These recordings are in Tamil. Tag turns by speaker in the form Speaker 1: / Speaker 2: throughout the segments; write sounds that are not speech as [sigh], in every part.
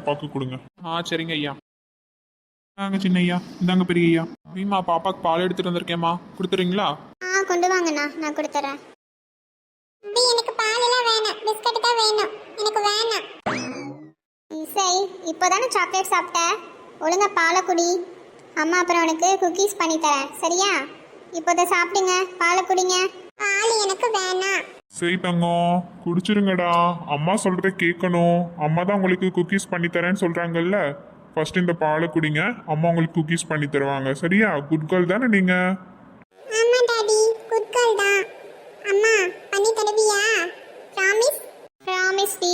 Speaker 1: பாப்பாவுக்கு கொடுங்க.
Speaker 2: ஆ சரிங்க ஐயா. நாங்க சின்ன ஐயா. இந்தாங்க பெரிய ஐயா. மீமா பாப்பாக்கு பால் எடுத்துட்டு வந்திருக்கேம்மா. கொடுத்துறீங்களா?
Speaker 3: ஆ கொண்டு வாங்கண்ணா. நான் கொடுத்துறேன். அபி எனக்கு பாலெல்லாம் வேணாம். பிஸ்கட் தான் வேணும். எனக்கு வேணாம். இசை இப்போதானே சாக்லேட் சாப்பிட்ட? ஒழுங்கா பாலை குடி. அம்மா அப்புறம் உனக்கு குக்கீஸ் பண்ணி தரேன் சரியா? இப்போதை சாப்பிடுங்க. பாலை குடிங்க. பால் எனக்கு வேணாம்.
Speaker 1: சரி தங்கம் குடிச்சிருங்கடா. அம்மா சொல்றத கேட்கணும் அம்மா தான் உங்களுக்கு குக்கீஸ் பண்ணி தரேன்னு சொல்றாங்கல்ல? ஃபர்ஸ்ட் இந்த பாலை குடிங்க. அம்மா உங்களுக்கு குக்கீஸ் பண்ணி தருவாங்க. சரியா? குட் கேர்ள் தானே நீங்க?
Speaker 3: ஆமா டாடி. குட் கேர்ள் தான். அம்மா பண்ணி தருவியா? ப்ராமிஸ் ப்ராமிஸ் டி.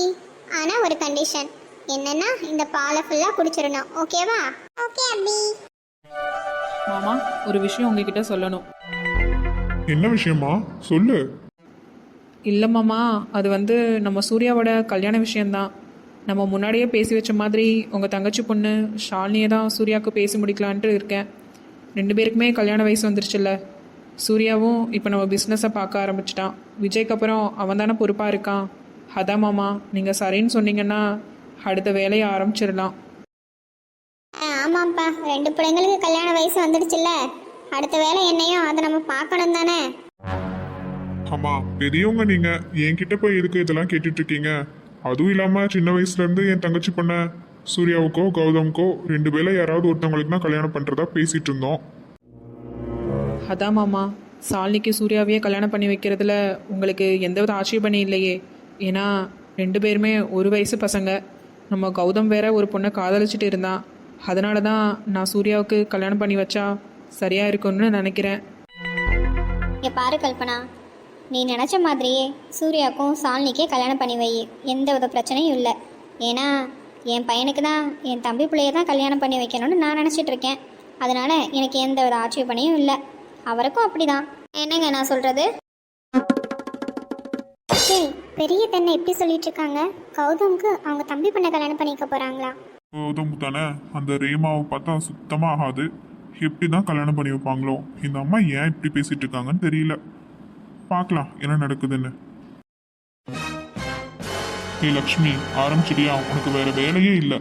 Speaker 3: ஆனா ஒரு கண்டிஷன் என்னன்னா இந்த பாலை ஃபுல்லா குடிச்சிடணும். ஓகேவா ஓகே அபி.
Speaker 4: மாமா ஒரு விஷயம் உங்ககிட்ட சொல்லணும்.
Speaker 1: என்ன விஷயமா? சொல்லு.
Speaker 4: இல்லைம்மாமா அது வந்து நம்ம சூர்யாவோட கல்யாண விஷயம்தான். நம்ம முன்னாடியே பேசி வச்ச மாதிரி உங்கள் தங்கச்சி பொண்ணு ஷாலினியை தான் சூர்யாவுக்கு பேசி முடிக்கலான்ட்டு இருக்கேன். ரெண்டு பேருக்குமே கல்யாண வயசு வந்துருச்சுல்ல. சூர்யாவும் இப்போ நம்ம பிஸ்னஸை பார்க்க ஆரம்பிச்சிட்டான். விஜய்க்கு அப்புறம் அவன் தானே பொறுப்பாக இருக்கான். அதான் மாமா நீங்கள் சரின்னு சொன்னீங்கன்னா அடுத்த வேலையை ஆரம்பிச்சிடலாம்.
Speaker 3: ஆ, ஆமாப்பா ரெண்டு பிள்ளைங்களுக்கு கல்யாண வயசு வந்துடுச்சுல்ல. அடுத்த வேலை என்னையும் அதை நம்ம பார்க்கணும் தானே.
Speaker 1: ஆமா பெரியவங்க நீங்க என்கிட்ட போய் எதுக்கு இதெல்லாம் கேட்டுட்டு இருக்கீங்க அதுவும் இல்லாம சின்ன வயசுல இருந்து என் தங்கச்சி பண்ண சூர்யாவுக்கோ கௌதம்க்கோ ரெண்டு பேர்ல யாராவது ஒருத்தவங்களுக்கு தான் கல்யாணம் பண்றதா பேசிட்டு இருந்தோம்.
Speaker 4: அதான் மாமா சாலினிக்கு சூர்யாவையே கல்யாணம் பண்ணி வைக்கிறதுல உங்களுக்கு எந்தவித ஆட்சேபணி இல்லையே. ஏன்னா ரெண்டு பேருமே ஒரு வயசு பசங்க. நம்ம கௌதம் வேற ஒரு பொண்ணை காதலிச்சிட்டு இருந்தான். அதனால தான் நான் சூர்யாவுக்கு கல்யாணம் பண்ணி வச்சா சரியாக இருக்கும்னு நினைக்கிறேன்.
Speaker 3: இங்க பாரு கல்பனா நீ நினச்ச மாதிரியே சூர்யாவுக்கும் சாலினிக்கே கல்யாணம் பண்ணி வை. எந்த வித பிரச்சனையும் இல்லை. ஏன்னா என் பையனுக்கு தான் என் தம்பி பிள்ளைய தான் கல்யாணம் பண்ணி வைக்கணும்னு நான் நினச்சிட்டு இருக்கேன். அதனால எனக்கு எந்த வித ஆட்சேபனையும் இல்லை. அவருக்கும் அப்படிதான். என்னங்க நான் சொல்றது? சரி பெரிய பெண்ணை எப்படி சொல்லிட்டு இருக்காங்க? கௌதம்க்கு அவங்க தம்பி பண்ண கல்யாணம் பண்ணிக்க போறாங்களா?
Speaker 1: கௌதம் தானே அந்த ரேமாவை பார்த்தா சுத்தமா ஆகாது. எப்படி தான் கல்யாணம் பண்ணி வைப்பாங்களோ? இந்த அம்மா ஏன் இப்படி பேசிட்டு இருக்காங்கன்னு தெரியல. பார்க்கலாம் என்ன நடக்குதுன்னு. ஏய் லக்ஷ்மி ஆரம்பிச்சிடியா உனக்கு வேற வேலையே இல்லை.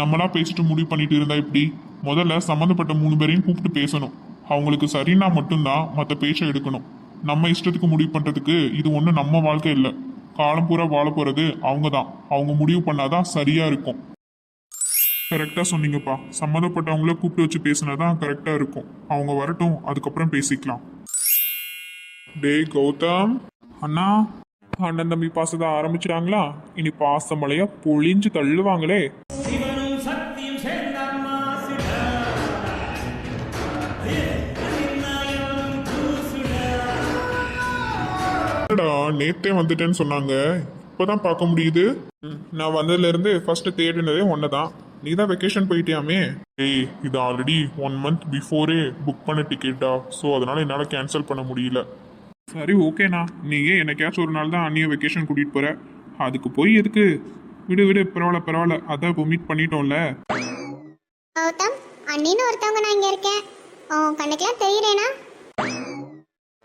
Speaker 1: நம்மளா பேசிட்டு முடிவு பண்ணிட்டு இருந்தா இப்படி முதல்ல சம்மந்தப்பட்ட மூணு பேரையும் கூப்பிட்டு பேசணும். அவங்களுக்கு சரின்னா மட்டும்தான் மற்ற பேச்சை எடுக்கணும். நம்ம இஷ்டத்துக்கு முடிவு பண்றதுக்கு இது ஒன்றும் நம்ம வாழ்க்கை இல்லை. காலம் பூரா வாழ போறது அவங்க தான் அவங்க முடிவு பண்ணாதான் சரியா இருக்கும். கரெக்டாக சொன்னீங்கப்பா. சம்மந்தப்பட்டவங்கள கூப்பிட்டு வச்சு பேசினா தான் கரெக்டாக இருக்கும். அவங்க வரட்டும் அதுக்கப்புறம் பேசிக்கலாம். டேய் கௌதம்.
Speaker 2: அண்ணா அண்ணன் தம்பி பாசத்தை ஆரம்பிச்சிட்டாங்களா? இனி பாசமலையா பொழிஞ்சு தள்ளுவாங்களே.
Speaker 1: நேத்தே வந்துட்டேன்னு சொன்னாங்க. இப்போதான் பார்க்க முடியுது.
Speaker 2: நான் வந்ததுல இருந்து ஃபர்ஸ்ட் தேடினதே ஒன்று தான் நீ தான் வெக்கேஷன் போயிட்டியாமே?
Speaker 1: ஏய் இது already one month before book பண்ண டிக்கெட்டா ஸோ அதனால என்னால் கேன்சல் பண்ண முடியல.
Speaker 2: சரி ஓகேண்ணா நீயே என்னைக்காச்சும் ஒரு நாள் தான் அண்ணியை வெக்கேஷன் கூட்டிகிட்டு போற. அதுக்கு போய் எதுக்கு? விடு விடு பரவாயில்ல பரவாயில்ல. அதான் இப்போ மீட் பண்ணிட்டோம்ல.
Speaker 3: கௌதம் அண்ணின்னு ஒருத்தவங்க நான் இங்க இருக்கேன். உன் கண்ணுக்கெல்லாம் தெரியறேனா?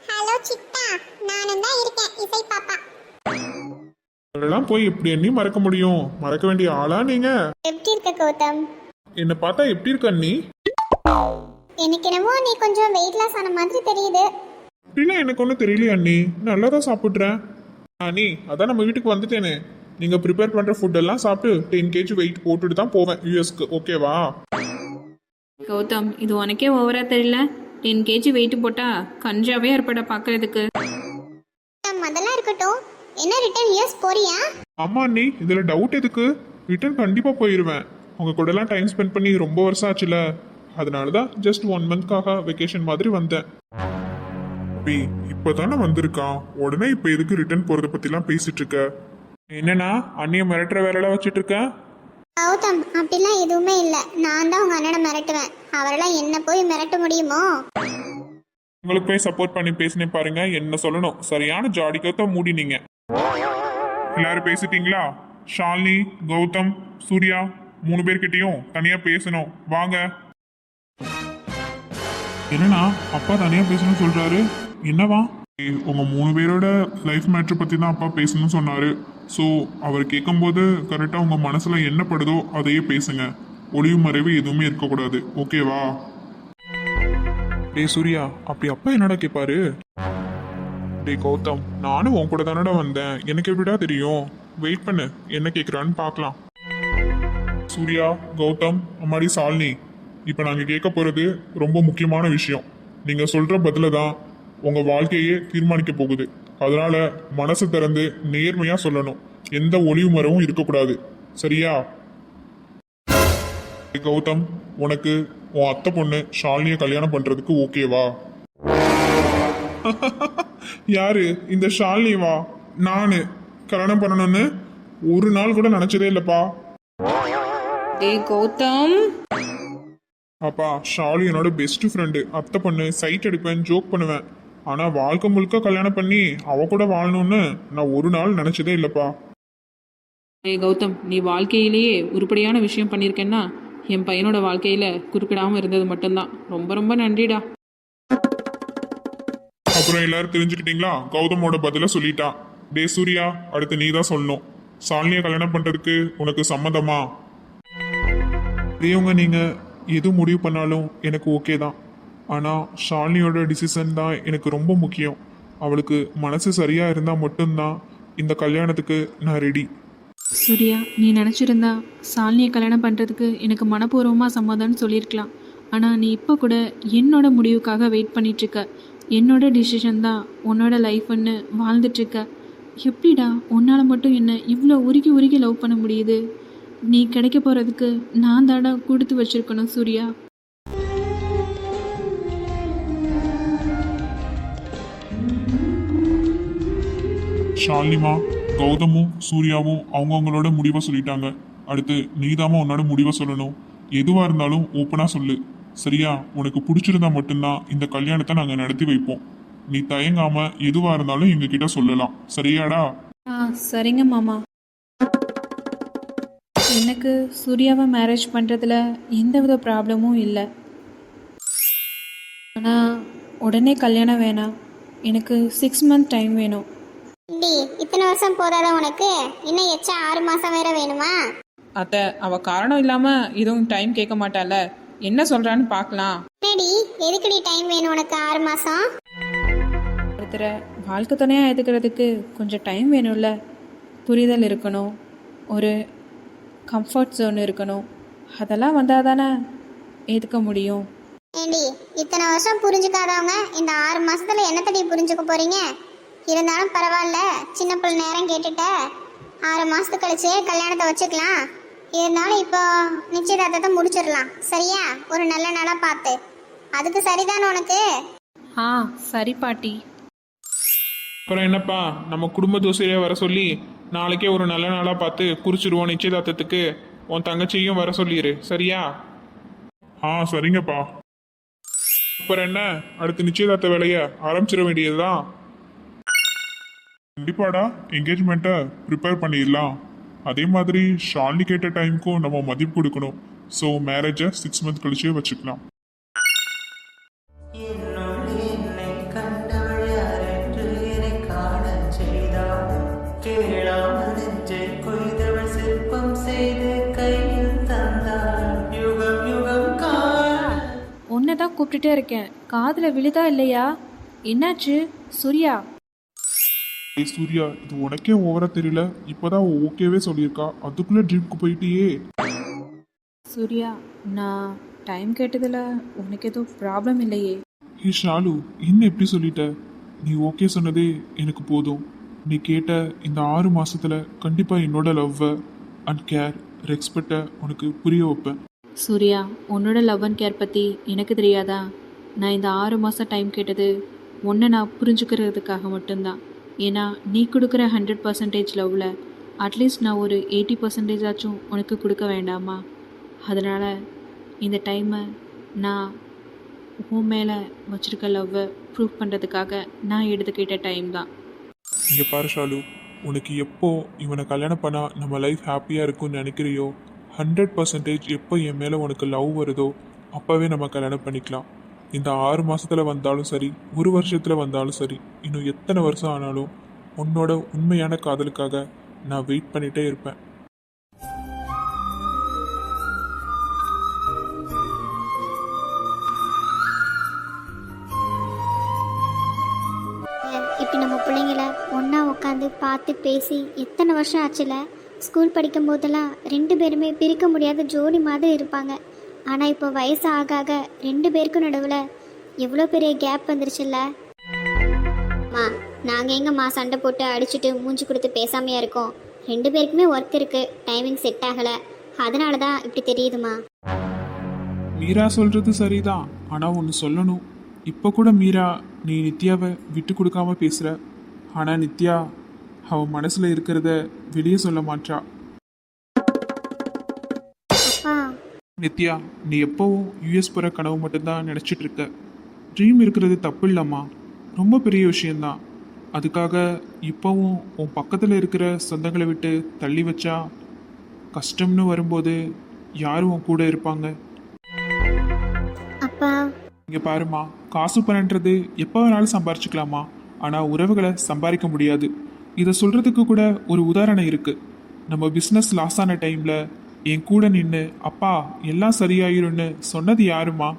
Speaker 3: ஹலோ சித்தா. நானும் தான் இருக்கேன் இசை பாப்பா.
Speaker 2: அதெல்லாம் போய் எப்படி அண்ணி மறக்க முடியும்? மறக்க வேண்டிய ஆளா நீங்க?
Speaker 3: எப்படி இருக்க கௌதம்?
Speaker 2: என்னை பார்த்தா எப்படி இருக்க அண்ணி?
Speaker 3: எனக்கு என்னமோ நீ கொஞ்சம் வெயிட் லாஸ் ஆன மாதிரி தெரியுது.
Speaker 2: அப்படிலாம் எனக்கு ஒன்றும் தெரியலையே அண்ணி. நல்லா தான் சாப்பிட்றேன். அண்ணி அதான் நம்ம வீட்டுக்கு வந்துட்டேனே. நீங்கள் ப்ரிப்பேர் பண்ணுற ஃபுட்டெல்லாம் சாப்பிட்டு டென் கேஜி வெயிட் போட்டுட்டு தான் போவேன் யூஎஸ்க்கு ஓகேவா
Speaker 5: கௌதம் இது உனக்கே ஓவரா தெரியல? டென் கேஜி வெயிட் போட்டா கஞ்சாவே ஏற்பட பார்க்கறதுக்கு
Speaker 3: முதல்ல இருக்கட்டும். என்ன ரிட்டர்ன் இயர்ஸ் போறியா?
Speaker 2: ஆமா அண்ணி. இதில் டவுட் எதுக்கு? ரிட்டர்ன் கண்டிப்பாக போயிடுவேன் உங்கள் கூடலாம் டைம் ஸ்பெண்ட் பண்ணி ரொம்ப வருஷம் ஆச்சுல. அதனால தான் ஜஸ்ட் ஒன் மந்த்காக வெக்கேஷன் மாதிரி வந்தேன்.
Speaker 1: பி இப்போதானே வந்திருக்கான். உடனே இப்போ எதுக்கு ரிட்டர்ன் போகிறத பற்றிலாம் பேசிட்டு இருக்க
Speaker 2: என்னண்ணா அண்ணியை மிரட்டுற வேலைலாம் வச்சுட்டு இருக்கேன்
Speaker 3: கௌதம் அப்படிலாம் எதுவுமே இல்லை. நான் தான் உங்க அண்ணனை மிரட்டுவேன். அவரெல்லாம் என்ன போய் மிரட்ட முடியுமோ?
Speaker 2: உங்களுக்கு போய் சப்போர்ட் பண்ணி பேசினே பாருங்க என்ன சொல்லணும். சரியான ஜாடிக்கத்த மூடினீங்க
Speaker 1: எல்லாரும் பேசிட்டீங்களா? ஷாலினி கௌதம் சூர்யா மூணு பேர்கிட்டயும் தனியாக பேசணும். வாங்க.
Speaker 2: என்னண்ணா அப்பா தனியா பேசணும்னு சொல்றாரு? என்னவா?
Speaker 6: உங்க மூணு பேரோட லைஃப் மேட்ரு பத்தி தான் அப்பா பேசணும்னு சொன்னாரு. ஸோ அவர் கேட்கும்போது கரெக்டாக உங்க மனசுல என்ன படுதோ அதையே பேசுங்க. ஒளிவு மறைவு எதுவுமே இருக்கக்கூடாது. ஓகேவா
Speaker 1: டேய் சூர்யா அப்படி அப்பா என்னடா கேட்பாரு டேய் கௌதம் நானும் உன் கூட தானடா வந்தேன். எனக்கு எப்படிடா தெரியும்? வெயிட் பண்ணு. என்ன கேட்குறான்னு பார்க்கலாம்.
Speaker 6: சூர்யா கௌதம் அம்மாடி சாலினி. இப்போ நாங்கள் கேட்க போகிறது ரொம்ப முக்கியமான விஷயம். நீங்கள் சொல்கிற பதில தான். உங்கள் வாழ்க்கையே தீர்மானிக்க போகுது. அதனால மனசு திறந்து நேர்மையாக சொல்லணும். எந்த ஒளிவு மரமும் இருக்கக்கூடாது. சரியா? கௌதம் உனக்கு உன் அத்தை பொண்ணு ஷாலினியை கல்யாணம் பண்ணுறதுக்கு ஓகேவா [laughs]
Speaker 1: யாரு? இந்த ஷாலினி வா நானு. கல்யாணம் பண்ணணும்னு ஒரு நாள் கூட நினைச்சதே இல்லப்பா.
Speaker 4: டேய் கௌதம்.
Speaker 1: அப்பா ஷாலி என்னோட பெஸ்ட் ஃப்ரெண்டு அத்தை பொண்ணு சைட் அடிப்பேன் ஜோக் பண்ணுவேன். ஆனா வாழ்க்கை முழுக்க கல்யாணம் பண்ணி அவ கூட வாழணும்னு நான் ஒரு நாள் நினைச்சதே இல்லப்பா.
Speaker 4: டேய் கௌதம் நீ வாழ்க்கையிலேயே உருப்படியான விஷயம் பண்ணியிருக்கேன்னா என் பையனோட வாழ்க்கையில் குறுக்கிடாமல் இருந்தது மட்டும்தான். ரொம்ப ரொம்ப நன்றிடா.
Speaker 6: அப்புறம் எல்லாரும் தெரிஞ்சுக்கிட்டீங்களா? கௌதமோட பதில சொல்லிட்டான் டே சூர்யா அடுத்து நீ தான் சொல்லணும். ஷாலினியை கல்யாணம் பண்ணுறதுக்கு உனக்கு சம்மதமா?
Speaker 1: பெரியவங்க நீங்க எது முடிவு பண்ணாலும் எனக்கு ஓகே தான். ஆனால் ஷாலினியோட டிசிஷன் தான் எனக்கு ரொம்ப முக்கியம். அவளுக்கு மனசு சரியாக இருந்தால் மட்டும்தான் இந்த கல்யாணத்துக்கு நான் ரெடி
Speaker 4: சூர்யா நீ நினச்சிருந்தா சாலினியை கல்யாணம் பண்ணுறதுக்கு எனக்கு மனப்பூர்வமாக சம்மதம்னு சொல்லியிருக்கலாம். ஆனால் நீ இப்போ கூட என்னோட முடிவுக்காக வெயிட் பண்ணிகிட்ருக்க என்னோட டிசிஷன் தான் உன்னோட லைஃப்னு வாழ்ந்துட்டுருக்க. எப்படிடா உன்னால் மட்டும் என்ன இவ்வளோ உருகி உருகி லவ் பண்ண முடியுது? நீ கிடைக்க போகிறதுக்கு நான் தாடா கொடுத்து வச்சிருக்கணும் சூர்யா.
Speaker 6: ஷாலினிமா கௌதமும் சூர்யாவும் அவங்கவுங்களோட முடிவை சொல்லிட்டாங்க. அடுத்து நீதாம உன்னோட முடிவை சொல்லணும். எதுவாக இருந்தாலும் ஓப்பனாக சொல்லு. சரியா? உனக்கு பிடிச்சிருந்தா மட்டும்தான் இந்த கல்யாணத்தை நாங்கள் நடத்தி வைப்போம். நீ தயங்காம எதுவாக இருந்தாலும் எங்ககிட்ட சொல்லலாம். சரியாடா?
Speaker 4: ஆ சரிங்க மாமா. எனக்கு சூர்யாவை மேரேஜ் பண்ணுறதுல எந்தவித ப்ராப்ளமும் இல்லை. ஆனால் உடனே கல்யாணம் வேணாம். எனக்கு சிக்ஸ் மந்த் டைம் வேணும்.
Speaker 7: டி இத்தனை வருஷம் போதாதா உனக்கு? இன்னும் எச்சா ஆறு மாசம் வேற வேணுமா?
Speaker 3: அத்தை அவள் காரணம் இல்லாமல் எதுவும் டைம் கேட்க மாட்டால என்ன சொல்கிறான்னு பார்க்கலாம்.
Speaker 7: என்னடி எதுக்குடி டைம் வேணும் உனக்கு ஆறு மாசம்?
Speaker 4: ஒருத்தரை வாழ்க்கை துணையாக எடுக்கிறதுக்கு கொஞ்சம் டைம் வேணும்ல. புரிதல் இருக்கணும். ஒரு கம்ஃபர்ட் ஜோன் இருக்கணும். அதெல்லாம் வந்தால் தானே ஏற்றுக்க முடியும்.
Speaker 7: ஏண்டி இத்தனை வருஷம் புரிஞ்சுக்காதவங்க இந்த ஆறு மாசத்துல என்னத்தடி புரிஞ்சுக்க போறீங்க? இருந்தாலும் பரவாயில்ல. சின்ன பிள்ளை நேரம் கேட்டுட்ட. ஆறு மாசத்துக்கு கழிச்சு கல்யாணத்தை வச்சுக்கலாம். இருந்தாலும் இப்போ நிச்சயதார்த்தத்தை முடிச்சிடலாம். சரியா? ஒரு நல்ல நாளா பார்த்து. அதுக்கு சரிதானே உனக்கு?
Speaker 4: ஆ சரி பாட்டி.
Speaker 1: அப்புறம் என்னப்பா? நம்ம குடும்ப தோசையை வர சொல்லி நாளைக்கே ஒரு நல்ல நாளா பார்த்து குறிச்சிடுவோம் நிச்சயதார்த்தத்துக்கு. உன் தங்கச்சியும் வர சொல்லிடு சரியா?
Speaker 6: ஆ சரிங்கப்பா.
Speaker 1: அப்புறம் என்ன? அடுத்து நிச்சயதார்த்த வேலையை ஆரம்பிச்சிட வேண்டியதுதான்.
Speaker 6: கண்டிப்பாடா என்கேஜ்மெண்ட்டை ப்ரிப்பேர் பண்ணிடலாம். அதே மாதிரி ஷாலினி கேட்ட டைமுக்கும் நம்ம மதிப்பு கொடுக்கணும். ஸோ மேரேஜை சிக்ஸ் மந்த் கழிச்சே வச்சுக்கலாம்.
Speaker 8: என்னுள் சிற்பம் செய்து
Speaker 4: உன்னை தான் கூப்பிட்டுட்டே இருக்கேன். காதில் விழுதா இல்லையா? என்னாச்சு? சூர்யா?
Speaker 1: ஏய் சூர்யா இது உனக்கே ஓவரா தெரியல. இப்போதான் ஓகேவே சொல்லியிருக்கா. அதுக்குள்ள ட்ரிப்க்கு போயிட்டியே.
Speaker 4: சூர்யா நான் டைம் கேட்டதில் உனக்கு எதுவும் ப்ராப்ளம் இல்லையே.
Speaker 1: ஹே ஷாலு என்ன எப்படி சொல்லிட்ட? நீ ஓகே சொன்னதே எனக்கு போதும். நீ கேட்ட இந்த ஆறு மாசத்துல கண்டிப்பா என்னோட லவ்வை அண்ட் கேர் ரெஸ்பெக்டை உனக்கு புரிய வைப்பேன்.
Speaker 4: சூர்யா உன்னோட லவ் அண்ட் கேர் பற்றி எனக்கு தெரியாதா? நான் இந்த ஆறு மாதம் டைம் கேட்டது உன்னை நான் புரிஞ்சுக்கிறதுக்காக மட்டும்தான். ஏன்னா நீ கொடுக்குற ஹண்ட்ரட் பர்சன்டேஜ் லவ்வில் அட்லீஸ்ட் நான் ஒரு எயிட்டி பர்சன்டேஜ் ஆச்சும் உனக்கு கொடுக்க வேண்டாமா? அதனால் இந்த டைமை நான் உன் மேலே வச்சுருக்க லவ்வை ப்ரூவ் பண்ணுறதுக்காக நான் எடுத்துக்கிட்ட டைம் தான்.
Speaker 1: இங்கே பாரு ஷாலு உனக்கு எப்போ இவனை கல்யாணம் பண்ணால் நம்ம லைஃப் ஹாப்பியாக இருக்கும்னு நினைக்கிறியோ ஹண்ட்ரட் பர்சன்டேஜ் எப்போ என் மேலே உனக்கு லவ் வருதோ அப்போவே நம்ம கல்யாணம் பண்ணிக்கலாம். இந்த ஆறு மாசத்துல வந்தாலும் சரி ஒரு வருஷத்துல வந்தாலும் சரி இன்னும் எத்தனை வருஷம் ஆனாலும் உன்னோட உண்மையான காதலுக்காக நான் வெயிட் பண்ணிட்டே இருப்பேன்.
Speaker 7: இப்படி நம்ம பிள்ளைங்கள ஒன்றா உட்காந்து பார்த்து பேசி எத்தனை வருஷம் ஆச்சுல? ஸ்கூல் படிக்கும் போதெல்லாம் ரெண்டு பேருமே பிரிக்க முடியாத ஜோடி மாதிரி இருப்பாங்க. ஆனால் இப்போ வயசு ஆக ஆக ரெண்டு பேருக்கும் நடுவில் எவ்வளோ பெரிய கேப் வந்துருச்சுல்ல? மா நாங்கள் எங்கம்மா சண்டை போட்டு அடிச்சுட்டு மூஞ்சி கொடுத்து பேசாமையா இருக்கோம். ரெண்டு பேருக்குமே ஒர்க் இருக்குது டைமிங் செட் ஆகலை. அதனால தான் இப்படி தெரியுதுமா?
Speaker 1: மீரா சொல்றது சரிதான். ஆனா ஒன்று சொல்லணும். இப்போ கூட மீரா நீ நித்யாவை விட்டு கொடுக்காம பேசுற. ஆனா நித்யா அவ மனசுல இருக்கிறத வெளியே சொல்ல மாட்டா நித்யா நீ எப்பவும் யூஎஸ் போகிற கனவு மட்டும்தான் நினச்சிட்டு இருக்க ட்ரீம் இருக்கிறது தப்பு இல்லைம்மா ரொம்ப பெரிய விஷயந்தான் அதுக்காக இப்போவும் உன் பக்கத்தில் இருக்கிற சொந்தங்களை விட்டு தள்ளி வச்சா கஷ்டம்னு வரும்போது யாரும் உன் கூட இருப்பாங்க? இங்கே பாருமா காசு பணன்றது எப்போ வேணாலும் சம்பாரிச்சுக்கலாமா ஆனால் உறவுகளை சம்பாதிக்க முடியாது. இதை சொல்கிறதுக்கு கூட ஒரு உதாரணம் இருக்குது நம்ம பிஸ்னஸ் லாஸ் ஆன டைமில் என் கூட நின்று அப்பா எல்லாம் சரியாயிரும்னு சொன்னது யாருமா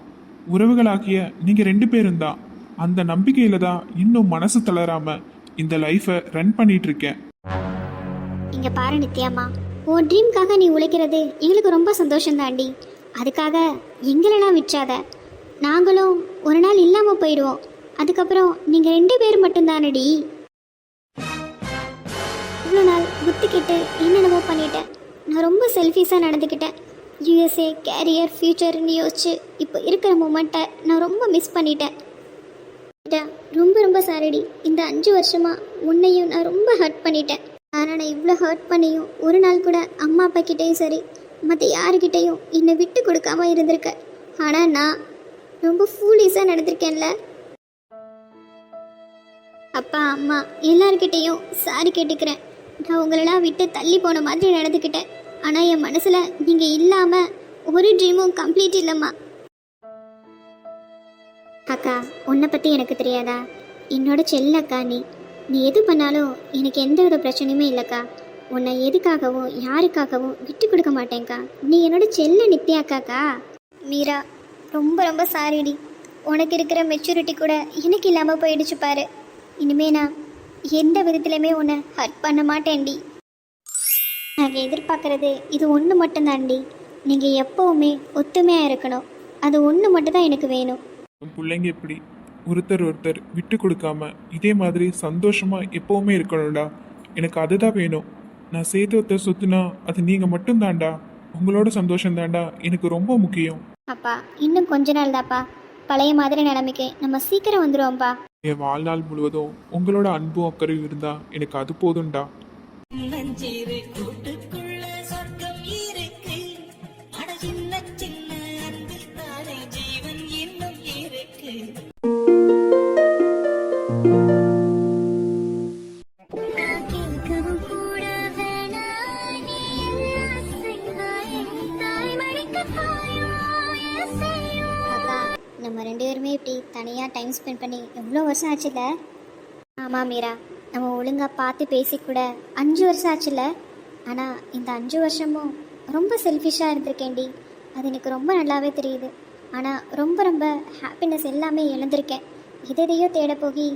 Speaker 1: உறவுகளாகிய நீங்கள் ரெண்டு பேரும் தான் அந்த நம்பிக்கையில் தான் இன்னும் மனசு தளராம இந்த லைஃப்பை ரன் பண்ணிட்டு இருக்கேன்
Speaker 7: இங்க பாரு நித்யாமா உன் ட்ரீம்காக நீ உழைக்கிறது எங்களுக்கு ரொம்ப சந்தோஷம் தாண்டி அதுக்காக எங்களெல்லாம் விற்றாத. நாங்களும் ஒரு நாள் இல்லாம போயிடுவோம். அதுக்கப்புறம் நீங்க ரெண்டு பேர் மட்டும்தானடி. இவ்வளோ நாள் புத்தி கெட்டு என்னென்னமோ பண்ணிட்டேன் நான் ரொம்ப செல்ஃபிஷாக நடந்துக்கிட்டேன். யூஎஸ்ஏ கேரியர் ஃப்யூச்சர்னு யோசிச்சு இப்போ இருக்கிற மூமெண்ட்டை நான் ரொம்ப மிஸ் பண்ணிட்டேன். ரொம்ப ரொம்ப சாரிடி இந்த அஞ்சு வருஷமாக உன்னையும் நான் ரொம்ப ஹர்ட் பண்ணிட்டேன். ஆனால் நான் இவ்வளோ ஹர்ட் பண்ணியும் ஒரு நாள் கூட அம்மா அப்பா கிட்டேயும் சரி மற்ற யாருக்கிட்டேயும் என்னை விட்டு கொடுக்காம இருந்திருக்க. ஆனால் நான் ரொம்ப ஃபூலிஸாக நடந்திருக்கேன்ல. அப்பா அம்மா எல்லார்கிட்டேயும் சாரி கேட்டுக்கிறேன். நான் உங்களெல்லாம் விட்டு தள்ளி போன மாதிரி நடந்துக்கிட்டேன். ஆனால் என் மனசில் நீங்கள் இல்லாமல் ஒரு ட்ரீமும் கம்ப்ளீட் இல்லைம்மா. அக்கா உன்னை பற்றி எனக்கு தெரியாதா? என்னோட செல்ல அக்கா நீ. நீ எது பண்ணாலும் எனக்கு எந்த வித பிரச்சனையுமே இல்லைக்கா. உன்னை எதுக்காகவும் யாருக்காகவும் விட்டு கொடுக்க மாட்டேங்க்கா நீ என்னோட செல்ல நித்யாக்காக்கா. மீரா ரொம்ப ரொம்ப சாரிடி. உனக்கு இருக்கிற மெச்சூரிட்டி கூட எனக்கு இல்லாமல் போயிடுச்சு பாரு. இனிமே நான் எந்த விதத்துலையுமே உன்னை ஹர்ட் பண்ண மாட்டேன்டி. நாங்கள் எதிர்பார்க்கறது இது ஒன்று மட்டும்தான்டி நீங்கள் எப்போவுமே ஒத்துமையாக இருக்கணும். அது ஒன்று மட்டும்தான் எனக்கு வேணும்.
Speaker 1: உன் பிள்ளைங்க எப்படி? ஒருத்தர் ஒருத்தர் விட்டு கொடுக்காம இதே மாதிரி சந்தோஷமா எப்பவுமே இருக்கணும்டா. எனக்கு அதுதான் வேணும். நான் சேர்த்து ஒருத்தர் சொத்துனா அது நீங்க மட்டும்தான்டா. உங்களோட சந்தோஷம் தான்டா எனக்கு ரொம்ப முக்கியம்.
Speaker 7: அப்பா இன்னும் கொஞ்ச நாள் தாப்பா பழைய மாதிரி நிலைமைக்கு நம்ம சீக்கிரம் வந்துடுவோம்ப்பா
Speaker 1: என் வாழ்நாள் முழுவதும் உங்களோட அன்பும் அக்கறையும் இருந்தா எனக்கு அது போதும்டா.
Speaker 7: ஆச்சுல்ல ஆமாம் மீரா. நம்ம ஒழுங்காக பார்த்து பேசி கூட அஞ்சு வருஷம் ஆச்சுல்ல ஆனால் இந்த அஞ்சு வருஷமும் ரொம்ப செல்ஃபிஷாக இருந்திருக்கேன்டி. அது எனக்கு ரொம்ப நல்லாவே தெரியுது. ஆனால் ரொம்ப ரொம்ப ஹாப்பினஸ் எல்லாமே இழந்திருக்கேன். எதையோ தேட போகி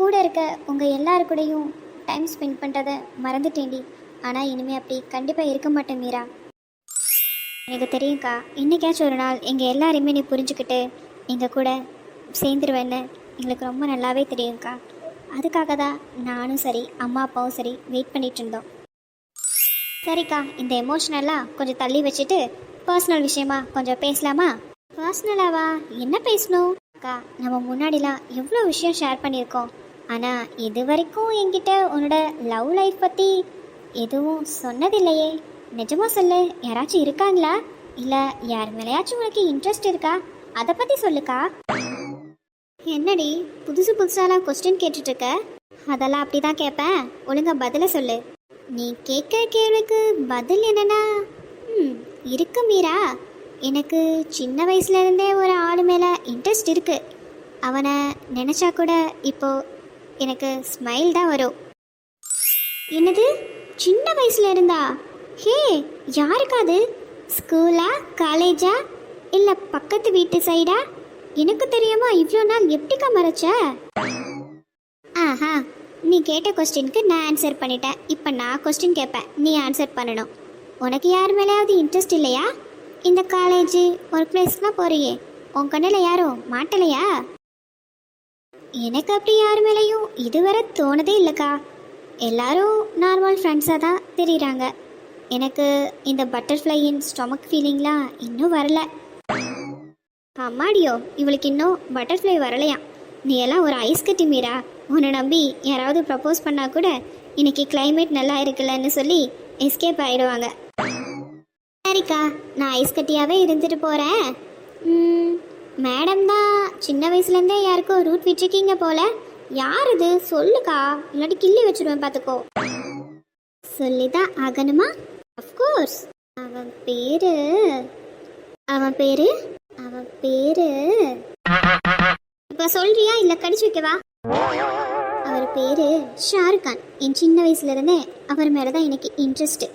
Speaker 7: கூட இருக்க உங்கள் எல்லாரு கூடயும் டைம் ஸ்பெண்ட் பண்ணுறதை மறந்துட்டேன்டி. ஆனால் இனிமேல் அப்படி கண்டிப்பாக இருக்க மாட்டேன் மீரா. எனக்கு தெரியும்க்கா. இன்னைக்காச்சும் ஒரு நாள் எங்கள் எல்லாரையுமே நீ புரிஞ்சுக்கிட்டு எங்கள் கூட சேர்ந்துருவேன்னு எங்களுக்கு ரொம்ப நல்லாவே தெரியும்க்கா. அதுக்காக தான் நானும் சரி அம்மா அப்பாவும் சரி வெயிட் பண்ணிகிட்டு இருந்தோம். சரிக்கா இந்த எமோஷனெல்லாம் கொஞ்சம் தள்ளி வச்சுட்டு பர்சனல் விஷயமா கொஞ்சம் பேசலாமா? பர்சனலாவா என்ன பேசணும்? அக்கா நம்ம முன்னாடிலாம் எவ்வளோ விஷயம் ஷேர் பண்ணியிருக்கோம். ஆனால் இது வரைக்கும் என்கிட்ட உன்னோட லவ் லைஃப் பற்றி எதுவும் சொன்னதில்லையே. நிஜமாக சொல்லு யாராச்சும் இருக்காங்களா? இல்லை யார் மேலேயாச்சும் உனக்கு இன்ட்ரெஸ்ட் இருக்கா? அதை பற்றி சொல்லுக்கா. என்னடி புதுசு புதுசாலாம் கொஸ்டின் கேட்டுட்ருக்க அதெல்லாம் அப்படி தான் கேட்பேன். ஒழுங்கா பதிலை சொல்லு. நீ கேட்க கேள்விக்கு பதில் என்னன்னா ம் இருக்கு மீரா. எனக்கு சின்ன வயசுலேருந்தே ஒரு ஆள் மேலே இன்ட்ரெஸ்ட் இருக்குது அவனை நினச்சா கூட இப்போது எனக்கு ஸ்மைல் தான் வரும். என்னது? சின்ன வயசுல இருந்தா? ஹே யாருக்காது ஸ்கூலா காலேஜா? இல்லை பக்கத்து வீட்டு சைடா எனக்கு தெரியாம இவ்வளோ நாள் எப்படிக்கா மறைச்ச? ஆஹா நீ கேட்ட கொஸ்டினுக்கு நான் ஆன்சர் பண்ணிட்டேன். இப்போ நான் கொஸ்டின் கேட்பேன். நீ ஆன்சர் பண்ணணும். உனக்கு யார் மேலேயாவது இன்ட்ரெஸ்ட் இல்லையா? இந்த காலேஜ் ஒர்க் பிளேஸ்லாம் போறியே. உன் கண்ணில் யாரும் மாட்டலையா? எனக்கு அப்படி யார் மேலேயும் இதுவரை தோணதே இல்லைக்கா. எல்லாரும் நார்மல் ஃப்ரெண்ட்ஸாக தான் தெரியுறாங்க. எனக்கு இந்த பட்டர்ஃப்ளையின் ஸ்டொமக் ஃபீலிங்லாம் இன்னும் வரல. அம்மாடியோ இவளுக்கு இன்னும் பட்டர்ஃப்ளை வரலையாம். நீ எல்லாம் ஒரு ஐஸ் கட்டி மீரா உன்னை நம்பி யாராவது ப்ரப்போஸ் பண்ணால் கூட இன்னைக்கு கிளைமேட் நல்லா இருக்குல்லன்னு சொல்லி எஸ்கேப் ஆயிடுவாங்க. சரிக்கா நான் ஐஸ் கட்டியாகவே இருந்துட்டு போகிறேன் மேடம் தான் சின்ன வயசுலேருந்தே யாருக்கோ ரூட் விட்டுருக்கீங்க போல. யார் இது? சொல்லுக்கா. இல்லாட்டி கிள்ளி வச்சிருவேன் பார்த்துக்கோ சொல்லிதான் ஆகணுமா? அஃப்கோர்ஸ் அவன் பேரு? அவன் பேரு? அவ பேரு? இப்ப சொல்றியா? இல்ல கடிச்சு வைக்கவா? அவர் பேரு ஷாருக் கான். என் சின்ன வயசுல இருந்தே அவர் மேலதான் எனக்கு இன்ட்ரெஸ்ட்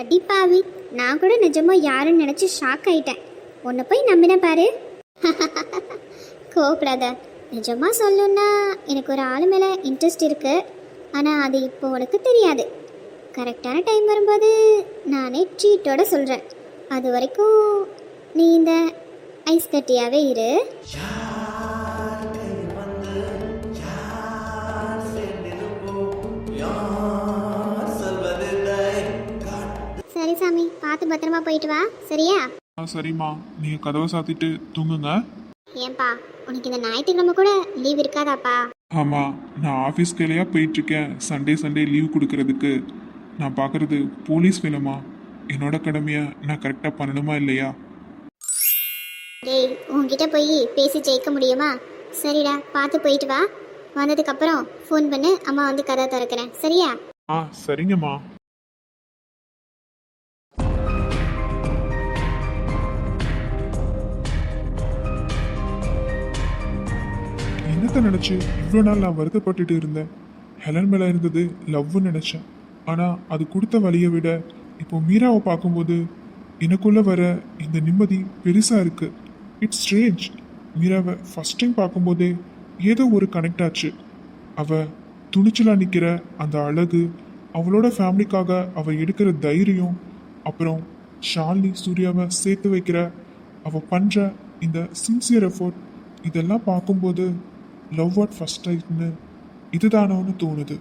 Speaker 7: அடிப்பாவி நான் கூட நிஜமா யாருன்னு நினைச்சு ஷாக் ஆயிட்டேன். உன்னை போய் நம்பின பாரு. கோபப்படாத நிஜமா சொல்லணும்னா எனக்கு ஒரு ஆள் மேல இன்ட்ரெஸ்ட் இருக்கு. ஆனா அது இப்போ உனக்கு தெரியாது. கரெக்டான டைம் வரும்போது நானே ட்ரீட்டோட சொல்றேன். அது வரைக்கும் நீ இந்த ஐஸ் கட்டியாவே இரு. சரி சாமி பார்த்து பத்திரமா போயிட்டு வா. சரியா?
Speaker 1: ஆ சரிம்மா. நீங்கள் கதவை சாத்திட்டு தூங்குங்க.
Speaker 7: ஏன்பா உனக்கு இந்த ஞாயிற்றுக்கிழமை கூட லீவ் இருக்காதாப்பா?
Speaker 1: ஆமாம் நான் ஆஃபீஸ் வேலையாக போயிட்டுருக்கேன் சண்டே சண்டே லீவ் கொடுக்கறதுக்கு. நான் பார்க்குறது போலீஸ் வேலைமா என்னோட கடமையை? நான் கரெக்டாக பண்ணணுமா இல்லையா?
Speaker 7: டேய் உன்கிட்ட போய் பேசி ஜெயிக்க முடியுமா? சரிடா பார்த்து போயிட்டு வா. வந்ததுக்கப்புறம் ஃபோன் பண்ணு அம்மா வந்து கதை திறக்கிறேன். சரியா?
Speaker 1: ஆ சரிங்கம்மா. என்னத்தை நினச்சி? இவ்வளோ நாள் நான் வருத்தப்பட்டுட்டு இருந்தேன். ஹெலன் மேலே இருந்தது லவ்னு நினச்சேன். ஆனால் அது கொடுத்த வழியை விட இப்போ மீராவை பார்க்கும்போது எனக்குள்ளே வர இந்த நிம்மதி பெருசாக இருக்குது இட்ஸ் ஸ்ட்ரேஞ்ச் மீராவை ஃபஸ்ட் டைம் பார்க்கும்போதே ஏதோ ஒரு கனெக்ட் ஆச்சு. அவ துணிச்சலாக நிற்கிற அந்த அழகு அவளோட ஃபேமிலிக்காக அவள் எடுக்கிற தைரியம் அப்புறம் ஷாலினி சூர்யாவை சேர்த்து வைக்கிற அவள் பண்ணுற இந்த சின்சியர் எஃபோர்ட் இதெல்லாம் பார்க்கும்போது லவ் அட் ஃபர்ஸ்ட் டைம்னு இதுதானோன்னு தோணுது.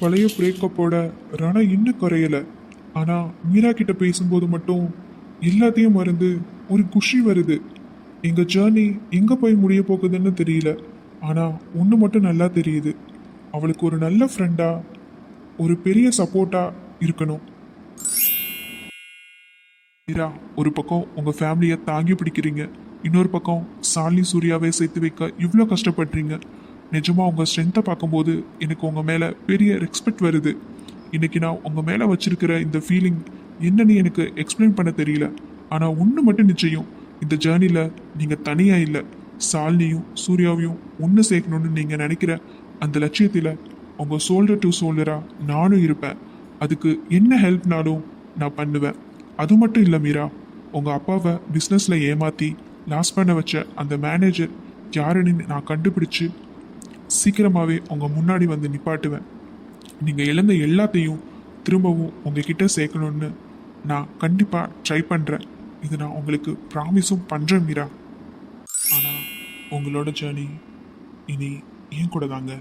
Speaker 1: பழைய பிரேக்கப்போட ரண இன்னும் குறையல. ஆனா மீரா கிட்ட பேசும்போது மட்டும் எல்லாத்தையும் மறந்து ஒரு குஷி வருது. எங்க ஜேர்னி எங்க போய் முடிய போகுதுன்னு தெரியல. ஆனா ஒன்று மட்டும் நல்லா தெரியுது. அவளுக்கு ஒரு நல்ல ஃப்ரெண்டா ஒரு பெரிய சப்போர்ட்டா இருக்கணும். மீரா ஒரு பக்கம் உங்க ஃபேமிலியை தாங்கி பிடிக்கிறீங்க. இன்னொரு பக்கம் சாலி சூர்யாவை சேர்த்து வைக்க இவ்வளோ கஷ்டப்படுறீங்க. நிஜமா உங்க ஸ்ட்ரென்த்தை பார்க்கும்போது எனக்கு உங்க மேல பெரிய ரெஸ்பெக்ட் வருது. இன்னைக்கு நான் உங்க மேல வச்சிருக்கிற இந்த ஃபீலிங் என்னன்னு எனக்கு எக்ஸ்பிளைன் பண்ண தெரியல. ஆனா ஒன்று மட்டும் நிச்சயம் இந்த ஜேர்னில நீங்க தனியா இல்லை. சாலினியும் சூர்யாவையும் ஒன்று சேர்க்கணும்னு நீங்க நினைக்கிற அந்த லட்சியத்தில் உங்க சோல்டர் டு சோல்டரா நானும் இருப்பேன். அதுக்கு என்ன ஹெல்ப்னாலும் நான் பண்ணுவேன். அது மட்டும் இல்லை மீரா உங்கள் அப்பாவை பிஸ்னஸில் ஏமாற்றி லாஸ் பண்ண வச்ச அந்த மேனேஜர் யாருன்னு நான் கண்டுபிடிச்சு சீக்கிரமாகவே உங்கள் முன்னாடி வந்து நிப்பாட்டுவேன். நீங்கள் இழந்த எல்லாத்தையும் திரும்பவும் உங்ககிட்ட சேர்க்கணும்னு நான் கண்டிப்பாக ட்ரை பண்ணுறேன் இது நான் உங்களுக்கு ப்ராமிஸும் பண்ணுறேன் மீரா. ஆனால் உங்களோட ஜேர்னி இனி ஏன் கூட தாங்க.